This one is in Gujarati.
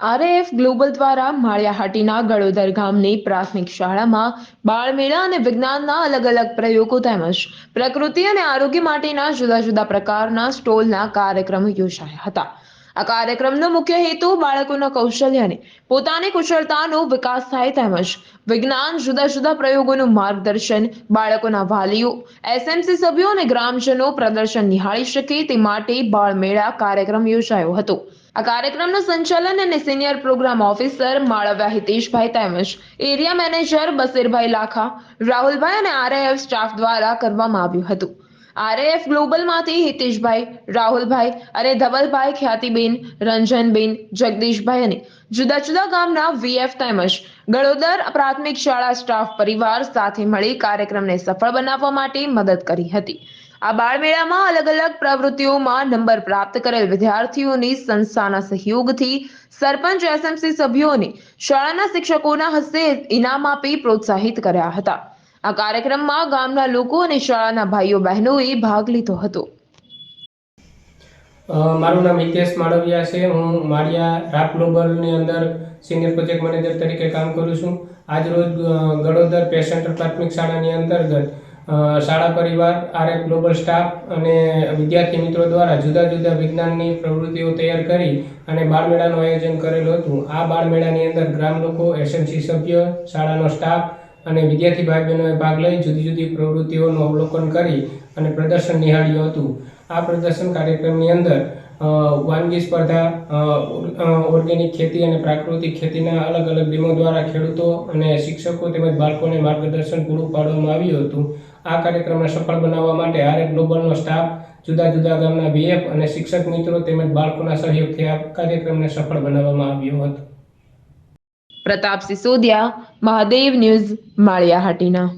આરએએફ ગ્લોબલ દ્વારા માળિયાહાટીના ગળોદર ગામની પ્રાથમિક શાળામાં બાળમેળા અને વિજ્ઞાનના અલગ અલગ પ્રયોગો તેમજ પ્રકૃતિ અને આરોગ્ય માટેના જુદા જુદા પ્રકારના સ્ટોલના કાર્યક્રમો યોજાયા હતા. આ કાર્યક્રમનો મુખ્ય હેતુ બાળકોના કૌશલ્ય પોતાની કુશળતાનો વિકાસ થાય તેમજ વિજ્ઞાન જુદા જુદા પ્રયોગોનું માર્ગદર્શન બાળકોના વાલીઓ એસએમસી સભ્યો અને ગ્રામજનો પ્રદર્શન નિહાળી શકે તે માટે બાળમેળા કાર્યક્રમ યોજાયો હતો. આ કાર્યક્રમનું સંચાલન અને senior program officer Malviya Hiteshbhai તેમજ એરિયા મેનેજર બસીરભાઈ લાખા, રાહુલભાઈ અને આરએએફ સ્ટાફ દ્વારા કરવામાં આવ્યું હતું. આરએએફ ગ્લોબલમાંથી હિતેશભાઈ, રાહુલભાઈ અને ધવલભાઈ ખ્યાતિબેન, રંજનબેન, જગદીશભાઈ અને જુદા જુદા ગામના વીએફ તેમજ ગળોદર પ્રાથમિક શાળા સ્ટાફ પરિવાર સાથે મળી કાર્યક્રમને સફળ બનાવવા માટે મદદ કરી હતી. આ બાળમેળામાં અલગ અલગ પ્રવૃત્તિઓમાં નંબર પ્રાપ્ત કરેલ વિદ્યાર્થીઓની સંસ્થાના સહયોગથી સરપંચ, એસએમસી સભ્યોને શાળાના શિક્ષકોના હસ્તે ઇનામ આપી પ્રોત્સાહિત કર્યા હતા. આ કાર્યક્રમમાં ગામના લોકો અને શાળાના ભાઈઓ બહેનોએ ભાગ લીધો હતો. મારું નામ હિતેશ માળવિયા છે. હું માળિયા રાપ ગ્લોબલની અંદર સિનિયર પ્રોજેક્ટ મેનેજર તરીકે કામ કરું છું. આજરોજ ગળોદર પેશન્ટ પ્રાથમિક શાળાની અંતર્ગત શાળા પરિવાર, આરએફ ગ્લોબલ સ્ટાફ અને વિદ્યાર્થી મિત્રો દ્વારા જુદા જુદા વિજ્ઞાનની પ્રવૃત્તિઓ તૈયાર કરી અને બાળમેળાનું આયોજન કરેલું હતું. આ બાળમેળાની અંદર ગ્રામ લોકો, એસએમસી સભ્ય, શાળાનો સ્ટાફ અને વિદ્યાર્થી ભાઈ બહેનોએ ભાગ લઈ જુદી જુદી પ્રવૃત્તિઓનું અવલોકન કરી અને પ્રદર્શન નિહાળ્યું હતું. આ પ્રદર્શન કાર્યક્રમની અંદર વાનગી સ્પર્ધા ઓર્ગેનિક ખેતી અને પ્રાકૃતિક ખેતીના અલગ અલગ ટીમો દ્વારા ખેડૂતો અને શિક્ષકો તેમજ બાળકોને માર્ગદર્શન પૂરું પાડવામાં આવ્યું હતું. આ કાર્યક્રમને સફળ બનાવવા માટે આરએફ ગ્લોબલનો સ્ટાફ, જુદા જુદા ગામના બીએફ અને શિક્ષક મિત્રો તેમજ બાળકોના સહયોગથી આ કાર્યક્રમને સફળ બનાવવામાં આવ્યો હતો. પ્રતાપ સિસોદિયા મહાદેવ ન્યૂઝ માળિયાહાટીના.